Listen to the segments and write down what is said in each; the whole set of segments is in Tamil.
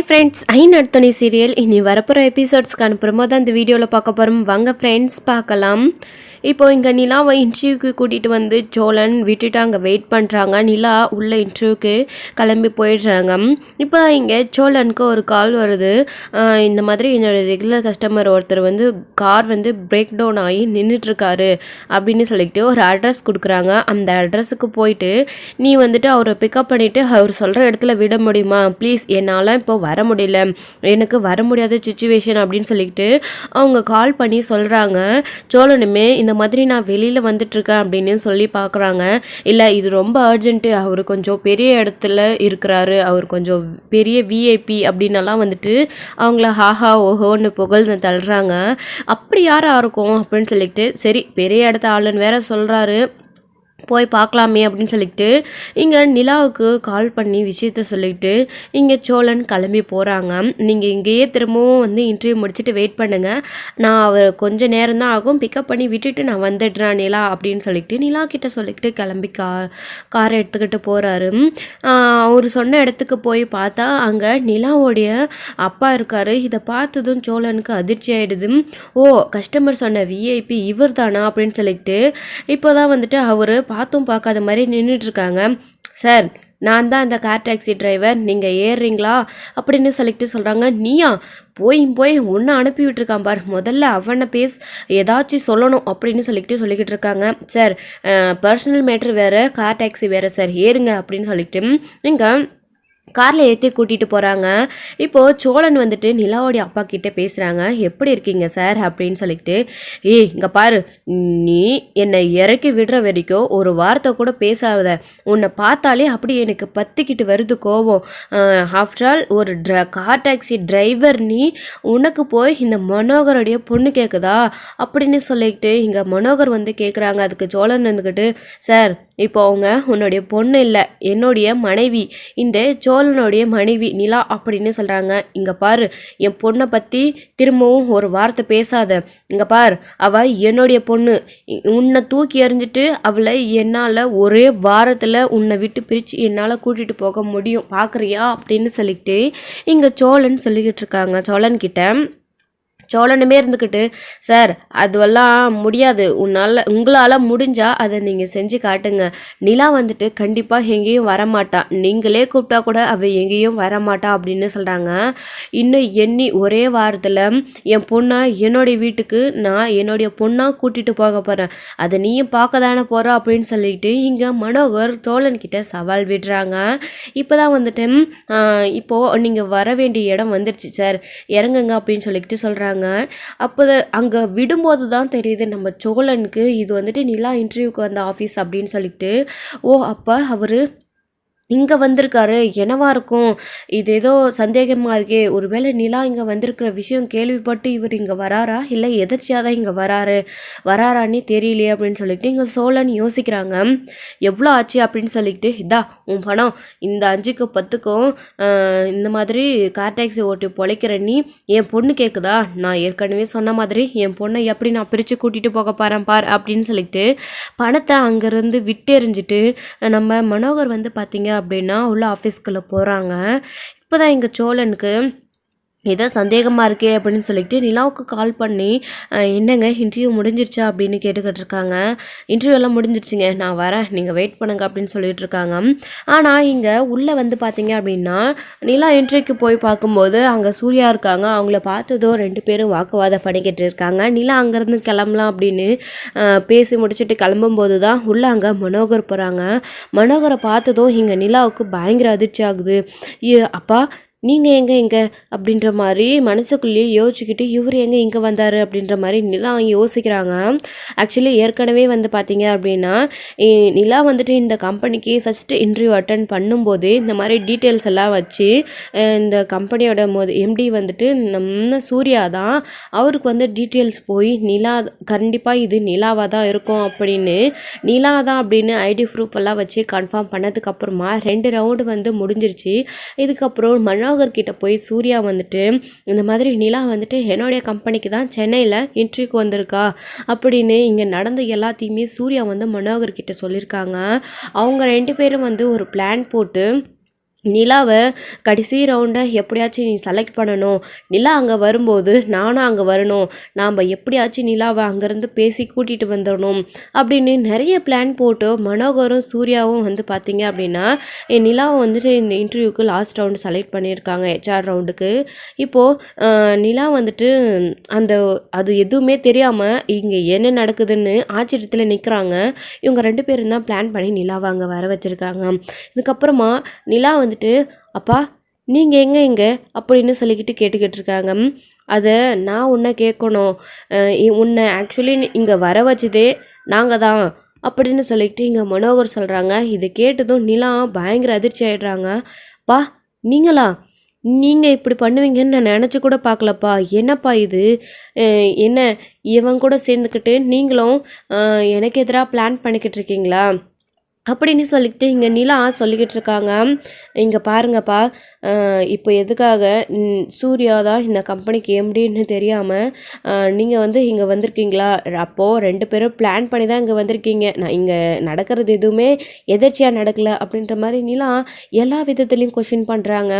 ஹாய் ஃப்ரெண்ட்ஸ் ஐ நடுத்தனி சீரியல் இனி வரப்போகிற எபிசோட்ஸ்க்கு அனுப்புகிறமோ தான் இந்த வீடியோவில் பார்க்க போகிறோம் வாங்க ஃப்ரெண்ட்ஸ் பார்க்கலாம். இப்போ இங்கே நிலாவை இன்டர்வியூக்கு கூட்டிகிட்டு வந்து சோழன் விட்டுட்டு அங்கே வெயிட் பண்ணுறாங்க நிலா உள்ள இன்டர்வியூக்கு கிளம்பி போயிடுறாங்க. இப்போ இங்கே சோழனுக்கு ஒரு கால் வருது. இந்த மாதிரி என்னோடய ரெகுலர் கஸ்டமர் ஒருத்தர் வந்து கார் வந்து பிரேக் டவுன் ஆகி நின்றுட்டுருக்காரு அப்படின்னு சொல்லிட்டு ஒரு அட்ரஸ் கொடுக்குறாங்க. அந்த அட்ரஸுக்கு போயிட்டு நீ வந்துட்டு அவரை பிக்கப் பண்ணிவிட்டு அவர் சொல்கிற இடத்துல விட முடியுமா? ப்ளீஸ் என்னால் இப்போ வர முடியல. எனக்கு வர முடியாத சுச்சுவேஷன் அப்படின்னு சொல்லிட்டு அவங்க கால் பண்ணி சொல்கிறாங்க சோழனுமே இந்த இந்த மாதிரி நான் வெளியில் வந்துட்டுருக்கேன் அப்படின்னு சொல்லி பார்க்குறாங்க இல்லை இது ரொம்ப அர்ஜென்ட்டு அவர் கொஞ்சம் பெரிய இடத்துல இருக்கிறாரு. அவர் கொஞ்சம் பெரிய விஐபி அப்படின்னலாம் வந்துட்டு அவங்கள ஹாஹா ஓஹோன்னு புகழ்ந்து தள்ளுறாங்க. அப்படி யாராக இருக்கும் அப்படின்னு சொல்லிட்டு சரி பெரிய இடத்த ஆளுன்னு வேற சொல்கிறாரு போய் பார்க்கலாமே அப்படின்னு சொல்லிட்டு இங்கே நிலாவுக்கு கால் பண்ணி விஷயத்த சொல்லிட்டு இங்கே சோழன் கிளம்பி போகிறாங்க நீங்கள் இங்கேயே திரும்பவும் வந்து இன்டர்வியூ முடிச்சுட்டு வெயிட் பண்ணுங்கள் நான் அவர் கொஞ்சம் நேரம் தான் ஆகும். பிக்கப் பண்ணி விட்டுட்டு நான் வந்துடுறேன் நிலா அப்படின்னு சொல்லிட்டு நிலா கிட்ட சொல்லிக்கிட்டு கிளம்பி கா காரை எடுத்துக்கிட்டு போகிறாரு அவர் சொன்ன இடத்துக்கு போய் பார்த்தா அங்கே நிலாவோடைய அப்பா இருக்கார். இதை பார்த்ததும் சோழனுக்கு அதிர்ச்சி ஆகிடுது ஓ கஸ்டமர் சொன்ன விஐபி இவர் தானா அப்படின்னு சொல்லிட்டு இப்போ தான் வந்துட்டு அவர் பார்த்தும் பார்க்காத மாதிரி நின்றுட்டுருக்காங்க சார் நான் தான் அந்த கார் டாக்ஸி டிரைவர். நீங்கள் ஏறுறீங்களா? அப்படின்னு சொல்லிட்டு சொல்கிறாங்க நீயா? போய் போய் ஒன்று அனுப்பி விட்டுருக்கான் பார். முதல்ல அவனை பேஸ் ஏதாச்சும் சொல்லணும் அப்படின்னு சொல்லிக்கிட்டு சொல்லிக்கிட்டு இருக்காங்க. சார் பர்சனல் மேட்ரு வேறு கார் டாக்ஸி வேறு சார். ஏறுங்க அப்படின்னு சொல்லிட்டு நீங்கள் காரில் ஏற்றி கூட்டிகிட்டு போகிறாங்க இப்போது சோழன் வந்துட்டு நிலாவோடைய அப்பா கிட்டே பேசுகிறாங்க எப்படி இருக்கீங்க சார்? அப்படின்னு சொல்லிட்டு ஏய் இங்கே பாரு. நீ என்னை இறக்கி விடுற வரைக்கும் ஒரு வார்த்தை கூட பேசாத. உன்னை பார்த்தாலே அப்படி எனக்கு பத்திக்கிட்டு வருது கோபம். ஆஃப்டர் ஆல் ஒரு ட்ர கார் டாக்ஸி டிரைவர் நீ உனக்கு போய் இந்த மனோகருடைய பொண்ணு கேட்குதா அப்படின்னு சொல்லிக்கிட்டு இங்கே மனோகர் வந்து கேட்குறாங்க அதுக்கு சோழன் வந்துக்கிட்டு சார் இப்போ அவங்க உன்னுடைய பொண்ணு இல்லை என்னுடைய மனைவி. இந்த சோ சோழனுடைய மனைவி நிலா அப்படின்னு சொல்கிறாங்க இங்கே பாரு என் பொண்ணை பற்றி திரும்பவும் ஒரு வார்த்தை பேசாத. இங்கே பார் அவள் என்னுடைய பொண்ணு. உன்னை தூக்கி எறிஞ்சிட்டு அவளை என்னால் ஒரே வாரத்தில் உன்னை விட்டு பிரித்து என்னால் கூட்டிகிட்டு போக முடியும். பார்க்குறியா அப்படின்னு சொல்லிட்டு இங்கே சோழன் சொல்லிக்கிட்டு இருக்காங்க. சோழன்கிட்ட சோழனுமே இருந்துக்கிட்டு சார் அதுவெல்லாம் முடியாது. உன்னால் உங்களால் முடிஞ்சால் அதை நீங்கள் செஞ்சு காட்டுங்க. நிலா வந்துட்டு கண்டிப்பாக எங்கேயும் வரமாட்டா. நீங்களே கூப்பிட்டா கூட அவள் எங்கேயும் வரமாட்டா அப்படின்னு சொல்கிறாங்க இன்னும் எண்ணி ஒரே வாரத்தில் என் பொண்ணை என்னுடைய வீட்டுக்கு நான் என்னுடைய பொண்ணாக கூட்டிகிட்டு போக போகிறேன் அதை நீயும் பார்க்க தானே போகிறோம் அப்படின்னு சொல்லிட்டு இங்கே மனோகர் தோழன்கிட்ட சவால் விடுறாங்க. இப்போ தான் வந்துட்டு இப்போது நீங்கள் வர வேண்டிய இடம் வந்துருச்சு சார். இறங்குங்க அப்படின்னு சொல்லிக்கிட்டு சொல்கிறாங்க அப்போ அங்கே விடும்போது தான் தெரியுது நம்ம சோழனுக்கு இது வந்துட்டு நிலா இன்டர்வியூக்கு வந்த ஆஃபீஸ் அப்படின்னு சொல்லிட்டு. ஓ அப்போ அவர் இங்கே வந்திருக்காரு. என்னவா இருக்கும்? இது ஏதோ சந்தேகமாக இருக்கே. ஒருவேளை நிலா இங்கே வந்திருக்கிற விஷயம் கேள்விப்பட்டு இவர் இங்கே வராரா? இல்லை எதிர்ச்சியாக தான் இங்கே வராரு? வராரான்னே தெரியலையே அப்படின்னு சொல்லிட்டு இங்கே சோழன் யோசிக்கிறாங்க. எவ்வளோ ஆச்சு? அப்படின்னு சொல்லிட்டு இதா உன் பணம். இந்த அஞ்சுக்கு பத்துக்கும் இந்த மாதிரி கார் டாக்ஸி ஓட்டி பொழைக்கிற நீ என் பொண்ணு கேட்குதா நான் ஏற்கனவே சொன்ன மாதிரி என் பொண்ணை எப்படி நான் பிரித்து கூட்டிகிட்டு போக பாறேன் பார் அப்படின்னு சொல்லிட்டு பணத்தை அங்கேருந்து விட்டெறிஞ்சிட்டு நம்ம மனோகர் வந்து பார்த்தீங்க அப்படின்னா உள்ள ஆஃபீஸ்க்குள்ளே போகிறாங்க இப்போ தான் எங்கள் சோழனுக்கு ஏதோ சந்தேகமாக இருக்கே அப்படின்னு சொல்லிட்டு நிலாவுக்கு கால் பண்ணி என்னங்க இன்டர்வியூ முடிஞ்சிருச்சா? அப்படின்னு கேட்டுக்கிட்டு இருக்காங்க இன்டர்வியூ எல்லாம் முடிஞ்சிருச்சுங்க. நான் வரேன். நீங்கள் வெயிட் பண்ணுங்க அப்படின்னு சொல்லிட்டு இருக்காங்க ஆனால் இங்கே உள்ளே வந்து பார்த்தீங்க அப்படின்னா நிலா இன்டர்வியூக்கு போய் பார்க்கும்போது அங்கே சூர்யா இருக்காங்க. அவங்கள பார்த்ததோ ரெண்டு பேரும் வாக்குவாதம் பண்ணிக்கிட்டு இருக்காங்க. நிலா அங்கேருந்து கிளம்பலாம் அப்படின்னு பேசி முடிச்சுட்டு கிளம்பும்போது தான் உள்ளே அங்கே மனோகர் போகிறாங்க மனோகரை பார்த்ததும் இங்கே நிலாவுக்கு பயங்கர அதிர்ச்சி ஆகுது. அப்பா நீங்கள் எங்கே எங்கே அப்படின்ற மாதிரி மனசுக்குள்ளேயே யோசிச்சுக்கிட்டு இவர் எங்கே இங்கே வந்தார் அப்படின்ற மாதிரி நிலா யோசிக்கிறாங்க. ஆக்சுவலி ஏற்கனவே வந்து பார்த்தீங்க அப்படின்னா நிலா வந்துட்டு இந்த கம்பெனிக்கு ஃபஸ்ட்டு இன்டர்வியூ அட்டன் பண்ணும்போது இந்த மாதிரி டீட்டெயில்ஸ் எல்லாம் வச்சு இந்த கம்பெனியோட மொத எம்டி வந்துட்டு நம்ம சூர்யா தான் அவருக்கு வந்து டீட்டெயில்ஸ் போய் நிலா கண்டிப்பாக இது நிலாவாக தான் இருக்கும் அப்படின்னு நிலா தான் அப்படின்னு ஐடி ப்ரூஃப் எல்லாம் வச்சு கன்ஃபார்ம் பண்ணதுக்கப்புறமா ரெண்டு ரவுண்டு வந்து முடிஞ்சிருச்சு. இதுக்கப்புறம் மழை கிட்ட போய் சூர்யா வந்துட்டு இந்த மாதிரி நிலா வந்துட்டு என்னுடைய கம்பெனிக்கு தான் சென்னையில் இன்ட்ரிக்கு வந்திருக்கா அப்படின்னு இங்கே நடந்த எல்லாத்தையுமே சூர்யா வந்து மனோகர் கிட்ட சொல்லியிருக்காங்க அவங்க ரெண்டு பேரும் வந்து ஒரு பிளான் போட்டு நிலாவை கடைசி ரவுண்டை எப்படியாச்சும் நீ செலக்ட் பண்ணணும். நிலா அங்கே வரும்போது நானும் அங்கே வரணும். நாம் எப்படியாச்சும் நிலாவை அங்கேருந்து பேசி கூட்டிகிட்டு வந்துடணும் அப்படின்னு நிறைய பிளான் போட்டு மனோகரும் சூர்யாவும் வந்து பார்த்தீங்க அப்படின்னா என் நிலாவை வந்துட்டு இந்த இன்டர்வியூக்கு லாஸ்ட் ரவுண்டு செலக்ட் பண்ணியிருக்காங்க ஹெச்ஆர் ரவுண்டுக்கு இப்போது நிலா வந்துட்டு அந்த அது எதுவுமே தெரியாமல் இங்கே என்ன நடக்குதுன்னு ஆச்சரியத்தில் நிற்கிறாங்க இவங்க ரெண்டு பேரும் தான் பிளான் பண்ணி நிலாவை அங்கே வர வச்சுருக்காங்க. இதுக்கப்புறமா நிலா வந்து வந்துட்டு அப்பா நீங்கள் எங்கே எங்கே? அப்படின்னு சொல்லிக்கிட்டு கேட்டுக்கிட்டு இருக்காங்க அதை நான் உன்னை கேட்கணும். இ- உன்னை ஆக்சுவலி இங்கே வர வச்சதே நாங்கள் தான் அப்படின்னு சொல்லிக்கிட்டு இங்கே மனோகர் சொல்கிறாங்க இதை கேட்டதும் நிலா பயங்கர அதிர்ச்சி ஆகிடுறாங்க பா நீங்களா? நீங்கள் இப்படி பண்ணுவீங்கன்னு நான் நினச்சி கூட பார்க்கலப்பா. என்னப்பா இது? என்ன இவன் கூட சேர்ந்துக்கிட்டு நீங்களும் எனக்கு எதிராக பிளான் பண்ணிக்கிட்டு இருக்கீங்களா? அப்படின்னு சொல்லிக்கிட்டு இங்கே நிலா சொல்லிக்கிட்டு இருக்காங்க. இங்கே பாருங்கப்பா இப்போ எதுக்காக? சூர்யா தான் இந்த கம்பெனிக்கு எம்டின்னு தெரியாமல் நீங்கள் வந்து இங்கே வந்திருக்கீங்களா? அப்போது ரெண்டு பேரும் பிளான் பண்ணி தான் இங்கே வந்திருக்கீங்க. நான் இங்கே நடக்கிறது எதுவுமே எதர்ச்சியாக நடக்கல அப்படின்ற மாதிரி நீலாம் எல்லா விதத்துலேயும் கொஷின் பண்ணுறாங்க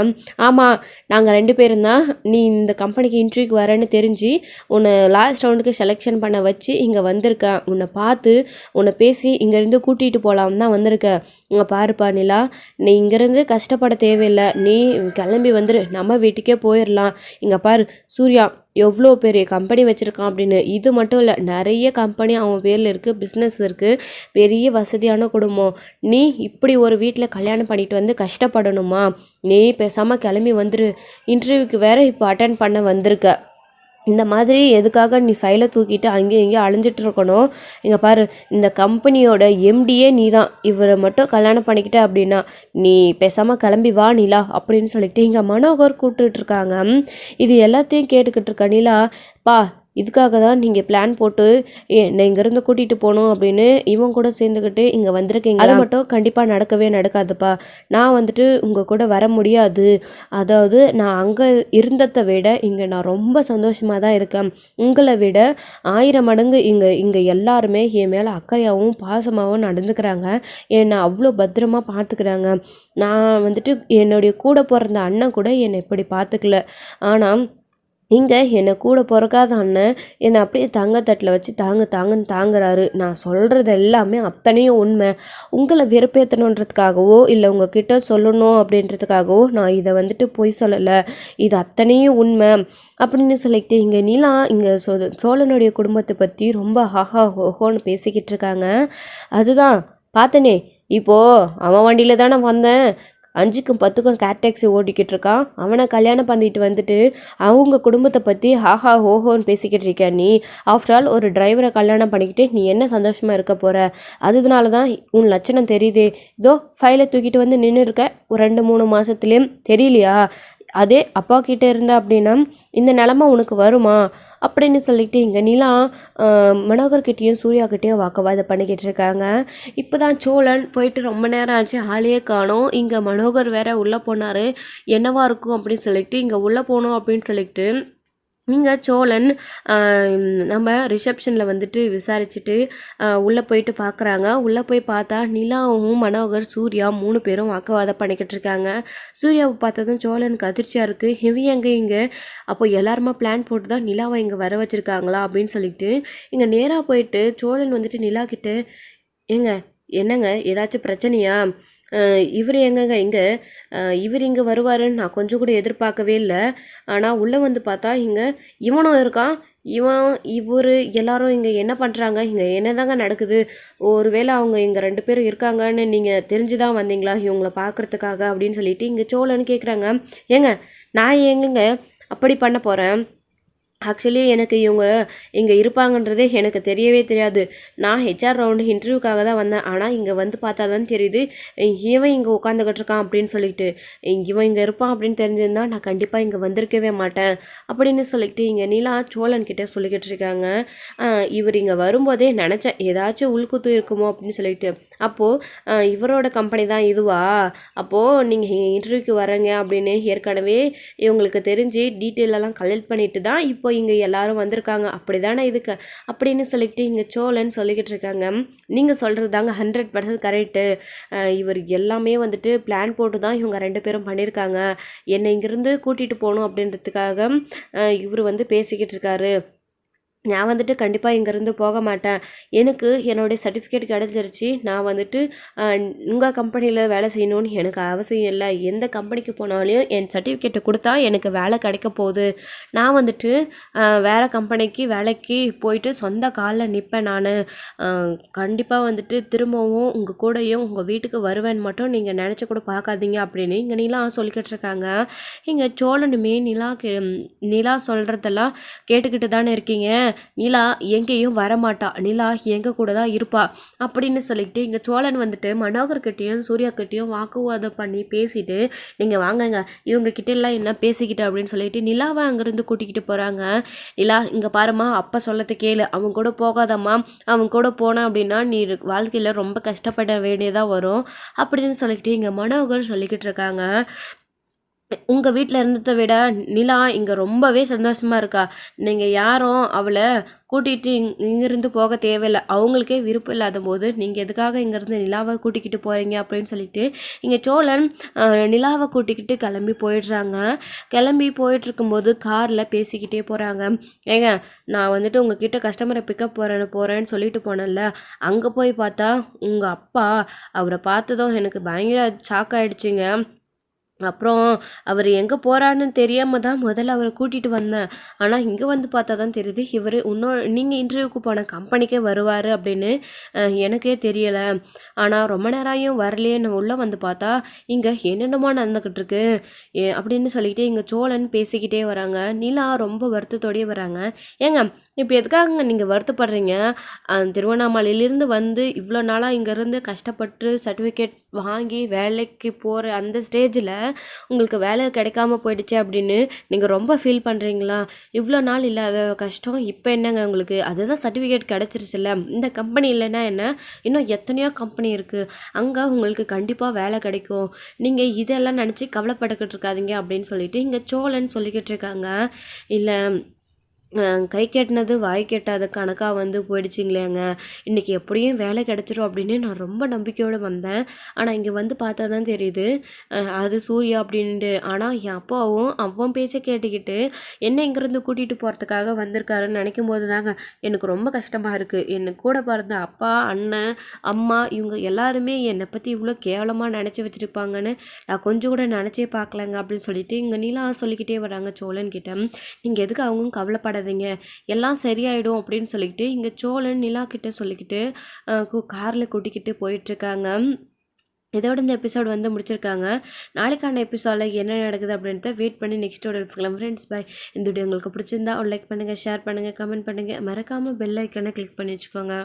ஆமாம் நாங்கள் ரெண்டு பேரும் தான். நீ இந்த கம்பெனிக்கு இன்டர்வியூக்கு வரேன்னு தெரிஞ்சு உன்னை லாஸ்ட் ரவுண்டுக்கு செலெக்ஷன் பண்ண வச்சு இங்கே வந்திருக்கேன் உன்னை பார்த்து உன்னை பேசி இங்கேருந்து கூட்டிகிட்டு போகலாம் தான் வந்திருக்கேன் இங்கே பாருப்பா நிலா நீ இங்கேருந்து கஷ்டப்பட தேவையில்லை. நீ கிளம்பி வந்துடு நம்ம வீட்டுக்கே போயிடலாம் இங்கே பாரு சூர்யா எவ்வளோ பெரிய கம்பெனி வச்சுருக்கான் அப்படின்னு. இது மட்டும் இல்லை நிறைய கம்பெனி அவன் பேரில் இருக்குது பிஸ்னஸ் இருக்குது பெரிய வசதியான குடும்பம். நீ இப்படி ஒரு வீட்டில் கல்யாணம் பண்ணிட்டு வந்து கஷ்டப்படணுமா? நீ பேசாமல் கிளம்பி வந்துரு. இன்டர்வியூக்கு வேறு இப்போ அட்டன் பண்ண வந்திருக்க. இந்த மாதிரி எதுக்காக நீ ஃபைலை தூக்கிட்டு அங்கேயும் இங்கேயும் அழிஞ்சிட்டு இருக்கணும்? இங்கே பாரு இந்த கம்பெனியோட எம்டியே நீ தான் இவரை மட்டும் கல்யாணம் பண்ணிக்கிட்ட அப்படின்னா நீ பேசாமல் கிளம்பி வா நிலா அப்படின்னு சொல்லிட்டு இங்கே மனோகர் கூப்பிட்டுட்டு இருக்காங்க. இது எல்லாத்தையும் கேட்டுக்கிட்டு இருக்க நிலா பா இதுக்காக தான் நீங்கள் பிளான் போட்டு என்னை இங்கேருந்து கூட்டிகிட்டு போகணும் அப்படின்னு இவன் கூட சேர்ந்துக்கிட்டு இங்கே வந்திருக்கீங்க அது மட்டும் கண்டிப்பாக நடக்கவே நடக்காதுப்பா. நான் வந்துட்டு உங்கள் கூட வர முடியாது. அதாவது நான் அங்கே இருந்ததை விட இங்கே நான் ரொம்ப சந்தோஷமாக தான் இருக்கேன். உங்களை விட ஆயிரம் மடங்கு இங்கே இங்கே எல்லாருமே என் மேலே அக்கறையாகவும் பாசமாகவும் நடந்துக்கிறாங்க. என்னை அவ்வளோ பத்திரமா பார்த்துக்கிறாங்க நான் வந்துட்டு என்னுடைய கூட பிறந்த அண்ணன் கூட என்னை இப்படி பார்த்துக்கல ஆனால் இங்கே என்னை கூட பிறக்காத அண்ணன் என்னை அப்படியே தங்கத்தட்டில் வச்சு தாங்க தாங்கன்னு தாங்குறாரு. நான் சொல்கிறது எல்லாமே அத்தனையும் உண்மை. உங்களை வெறுப்பேற்றணுன்றதுக்காகவோ இல்லை உங்ககிட்ட சொல்லணும் அப்படின்றதுக்காகவோ நான் இதை வந்துட்டு பொய் சொல்லலை. இது அத்தனையும் உண்மை. அப்படின்னு சொல்லிக்கிட்டு இங்கே நிலா இங்கே சோ சோழனுடைய குடும்பத்தை பற்றி ரொம்ப ஹஹா ஹோஹோன்னு பேசிக்கிட்டு இருக்காங்க. அதுதான். பார்த்தனே இப்போது அவன் வண்டியில் தானே வந்தேன். அஞ்சுக்கும் பத்துக்கும் கேட் டாக்ஸி ஓட்டிக்கிட்டு இருக்கான் அவனை கல்யாணம் பண்ணிட்டு வந்துட்டு அவங்க குடும்பத்தை பற்றி ஹாஹா ஹோஹோன்னு பேசிக்கிட்டு இருக்க நீ? ஆஃப்டர் ஆல் ஒரு டிரைவரை கல்யாணம் பண்ணிக்கிட்டு நீ என்ன சந்தோஷமாக இருக்க போகிற அதனால தான் உன் லட்சணம் தெரியுதே. இதோ ஃபைலை தூக்கிட்டு வந்து நின்று இருக்க ஒரு ரெண்டு மூணு மாதத்துலேயும் தெரியலையா? அதே அப்பா கிட்டே இருந்தா அப்படின்னா இந்த நிலமை உனக்கு வருமா? அப்படின்னு சொல்லிட்டு இங்கே நிலா மனோகர்கிட்டையும் சூர்யாக்கிட்டேயும் வாக்குவாதம் பண்ணிக்கிட்டு இருக்காங்க. இப்போ தான் சோழன் போயிட்டு ரொம்ப நேரம் ஆச்சு ஆளையே காணும். இங்கே மனோகர் வேற உள்ளே போனார். என்னவா இருக்கும் அப்படின்னு சொல்லிட்டு இங்கே உள்ளே போகணும் அப்படின்னு சொல்லிட்டு இங்கே சோழன் நம்ம ரிசப்ஷனில் வந்துட்டு விசாரிச்சுட்டு உள்ளே போயிட்டு பார்க்குறாங்க உள்ளே போய் பார்த்தா நிலாவும் மனோகர் சூர்யா மூணு பேரும் வாக்குவாதம் பண்ணிக்கிட்டு இருக்காங்க. சூர்யாவை பார்த்ததும் சோழனுக்கு அதிர்ச்சியாக இருக்குது ஹெவி எங்கே இங்கே? அப்போ எல்லாருமா பிளான் போட்டு தான் நிலாவை இங்கே வர வச்சுருக்காங்களா அப்படின்னு சொல்லிட்டு இங்கே நேராக போயிட்டு சோழன் வந்துட்டு நிலா கிட்ட ஏங்க என்னங்க? ஏதாச்சும் பிரச்சனையா? இவர் எங்கங்க இங்கே? இவர் இங்கே வருவாருன்னு நான் கொஞ்சம் கூட எதிர்பார்க்கவே இல்லை. ஆனால் உள்ளே வந்து பார்த்தா இங்கே இவனும் இருக்கான். இவன் இவர் எல்லாரும் இங்கே என்ன பண்ணுறாங்க இங்கே என்னதாங்க நடக்குது? ஒருவேளை அவங்க இங்கே ரெண்டு பேரும் இருக்காங்கன்னு நீங்கள் தெரிஞ்சு தான் வந்தீங்களா? இவங்களை பார்க்கறதுக்காக அப்படின்னு சொல்லிட்டு இங்கே சோழன்னு கேட்குறாங்க ஏங்க நான் எங்கங்க அப்படி பண்ண போகிறேன் ஆக்சுவலி எனக்கு இவங்க இங்கே இருப்பாங்கன்றதே எனக்கு தெரியவே தெரியாது. நான் ஹெச்ஆர் ரவுண்டு இன்டர்வியூக்காக தான் வந்தேன். ஆனால் இங்கே வந்து பார்த்தா தான் தெரியுது. இவன் இங்கே உட்காந்துக்கிட்டு இருக்கான் அப்படின்னு சொல்லிட்டு. இவன் இங்கே இருப்பான் அப்படின்னு தெரிஞ்சிருந்தா நான் கண்டிப்பாக இங்கே வந்திருக்கவே மாட்டேன் அப்படின்னு சொல்லிட்டு இங்கே நீலா சோழன் கிட்டே சொல்லிக்கிட்டு இருக்காங்க. இவர் இங்கே வரும்போதே நினச்சேன் ஏதாச்சும் உள்குத்து இருக்குமோ அப்படின்னு சொல்லிட்டு. அப்போது இவரோட கம்பெனி தான் இதுவா? அப்போது நீங்கள் இன்டர்வியூக்கு வரங்க அப்படின்னு ஏற்கனவே இவங்களுக்கு தெரிஞ்சு டீட்டெயிலெல்லாம் கலெக்ட் பண்ணிட்டு தான் இப்போ இங்கே எல்லாரும் வந்திருக்காங்க. அப்படி தானே இதுக்கு? அப்படின்னு சொல்லிக்கிட்டு இங்கே சோழன்னு சொல்லிக்கிட்டு இருக்காங்க. நீங்கள் சொல்கிறது தாங்க ஹண்ட்ரட் பர்சன்ட் கரெக்டு இவர் எல்லாமே வந்துட்டு பிளான் போட்டு தான் இவங்க ரெண்டு பேரும் பண்ணியிருக்காங்க. என்னை இங்கேருந்து கூட்டிகிட்டு போகணும் அப்படின்றதுக்காக இவர் வந்து பேசிக்கிட்டு இருக்காரு. நான் வந்துட்டு கண்டிப்பாக இங்கேருந்து போக மாட்டேன். எனக்கு என்னுடைய சர்டிஃபிகேட் கிடச்சிருச்சு. நான் வந்துட்டு உங்கள் கம்பெனியில் வேலை செய்யணும்னு எனக்கு அவசியம் இல்லை. எந்த கம்பெனிக்கு போனாலும் என் சர்டிஃபிகேட்டை கொடுத்தா எனக்கு வேலை கிடைக்க போகுது. நான் வந்துட்டு வேறு கம்பெனிக்கு வேலைக்கு போயிட்டு சொந்த காலில் நிற்பேன் நான். கண்டிப்பாக வந்துட்டு திரும்பவும் உங்கள் கூடயும் உங்கள் வீட்டுக்கு வருவேன் மட்டும் நீங்கள் நினச்சி கூட பார்க்காதீங்க அப்படின்னு இங்கே நிலா சொல்லிக்கிட்டு இருக்காங்க. இங்கே சோழனுமே நிலா நிலா சொல்கிறதெல்லாம் கேட்டுக்கிட்டு தானே இருக்கீங்க. நிலா எங்கேயும் வரமாட்டா. நிலா எங்கள் கூட தான் இருப்பா அப்படின்னு சொல்லிட்டு இங்கே சோழன் வந்துட்டு மனோகர்கிட்டையும் சூர்யாக்கிட்டையும் வாக்குவாதம் பண்ணி பேசிட்டு நீங்கள் வாங்கங்க இவங்க கிட்ட எல்லாம் என்ன பேசிக்கிட்டு? அப்படின்னு சொல்லிட்டு நிலாவை அங்கேருந்து கூட்டிக்கிட்டு போகிறாங்க நிலா இங்கே பாருமா அப்பா சொல்லத்தை கேளு. அவன் கூட போகாதம்மா. அவன் கூட போனா அப்படின்னா நீ வாழ்க்கையில் ரொம்ப கஷ்டப்பட வேண்டியதாக வரும். அப்படின்னு சொல்லிக்கிட்டு இங்கே மனோகர் சொல்லிக்கிட்டு இருக்காங்க. உங்கள் வீட்டில் இருந்ததை விட நிலா இங்கே ரொம்பவே சந்தோஷமாக இருக்கா? நீங்கள் யாரும் அவளை கூட்டிகிட்டு இங் இங்கேருந்து போக தேவையில்லை. அவங்களுக்கே விருப்பம் இல்லாத போது நீங்கள் எதுக்காக இங்கேருந்து நிலாவை கூட்டிக்கிட்டு போகிறீங்க அப்படின்னு சொல்லிட்டு இங்கே சோழன் நிலாவை கூட்டிக்கிட்டு கிளம்பி போயிடுறாங்க. கிளம்பி போயிட்டுருக்கும்போது காரில் பேசிக்கிட்டே போகிறாங்க ஏங்க நான் வந்துட்டு உங்ககிட்ட கஸ்டமரை பிக்கப் போகிறேன்னு போகிறேன்னு சொல்லிட்டு போனேன்ல. அங்கே போய் பார்த்தா உங்கள் அப்பா அவரை பார்த்ததும் எனக்கு பயங்கர ஷாக் ஆகிடுச்சிங்க அப்புறம் அவர் எங்கே போகிறாருன்னு தெரியாமல் தான் முதல்ல அவரை கூட்டிகிட்டு வந்தேன். ஆனால் இங்கே வந்து பார்த்தா தான் தெரியுது இவர் இன்னொரு நீங்கள் இன்டர்வியூக்கு போன கம்பெனிக்கே வருவார் அப்படின்னு எனக்கே தெரியலை. ஆனால் ரொம்ப நேரம் வரலையேன்னு உள்ளே வந்து பார்த்தா இங்கே என்னென்னமோ நடந்துக்கிட்டு இருக்கு அப்படின்னு சொல்லிட்டு இங்கே சோழன் பேசிக்கிட்டே வராங்க. நிலா ரொம்ப வருத்தத்தோடயே வராங்க. ஏங்க இப்போ எதுக்காகங்க நீங்கள் வருத்தப்படுறீங்க? திருவண்ணாமலையிலேருந்து வந்து இவ்வளோ நாளாக இங்கேருந்து கஷ்டப்பட்டு சர்டிஃபிகேட் வாங்கி வேலைக்கு போகிற அந்த ஸ்டேஜில் உங்களுக்கு வேலை கிடைக்காம போயிடுச்சு அப்படின்னு நீங்கள் ரொம்ப ஃபீல் பண்ணுறீங்களா இவ்வளோ நாள் இல்லாத கஷ்டம் இப்போ என்னங்க உங்களுக்கு? அதுதான் சர்டிஃபிகேட் கிடச்சிருச்சுல்ல. இந்த கம்பெனி இல்லைன்னா என்ன? இன்னும் எத்தனையோ கம்பெனி இருக்குது அங்கே உங்களுக்கு கண்டிப்பாக வேலை கிடைக்கும். நீங்கள் இதெல்லாம் நினச்சி கவலைப்பட்டுக்கிட்டு இருக்காதீங்க அப்படின்னு சொல்லிட்டு இங்கே சோழன் சொல்லிக்கிட்டு இருக்காங்க. இல்லை கை கெட்டினது வாய் கெட்டாத கணக்காக வந்து போயிடுச்சிங்களேங்க இன்றைக்கி எப்படியும் வேலை கிடச்சிரும் அப்படின்னு நான் ரொம்ப நம்பிக்கையோடு வந்தேன். ஆனால் இங்கே வந்து பார்த்தா தான் தெரியுது. அது சூர்யா அப்படின்ட்டு. ஆனால் என் அப்பாவும் அவன் பேச்சை கேட்டுக்கிட்டு என்ன இங்கேருந்து கூட்டிகிட்டு போகிறதுக்காக வந்திருக்காருன்னு நினைக்கும் போது தாங்க எனக்கு ரொம்ப கஷ்டமாக இருக்குது என்னை கூட பிறந்த அப்பா அண்ணன் அம்மா இவங்க எல்லாருமே என்னை பற்றி இவ்வளோ கேவலமாக நினச்சி வச்சுருப்பாங்கன்னு நான் கொஞ்சம் கூட நினச்சே பார்க்கலங்க அப்படின்னு சொல்லிட்டு இங்கே நீலா சொல்லிக்கிட்டே வராங்க சோழன் கிட்ட நீங்கள் எதுக்கு அவங்க கவலைப்பட கவலைப்படாதீங்க எல்லாம் சரியாயிடும் அப்படின்னு சொல்லிக்கிட்டு இங்கே சோழன் நிலா கிட்ட சொல்லிக்கிட்டு காரில் கூட்டிக்கிட்டு போயிட்டுருக்காங்க. இதோட இந்த எபிசோட் வந்து முடிச்சிருக்காங்க. நாளைக்கான எபிசோடில் என்ன நடக்குது அப்படின்றத வெயிட் பண்ணி நெக்ஸ்ட்டோட எடுத்துக்கலாம். ஃப்ரெண்ட்ஸ் பாய் இந்த வீடியோ உங்களுக்கு பிடிச்சிருந்தா ஒரு லைக் பண்ணுங்கள் ஷேர் பண்ணுங்கள் கமெண்ட் பண்ணுங்கள் மறக்காமல் பெல் ஐக்கனை கிளிக் பண்ணி வச்சுக்கோங்க.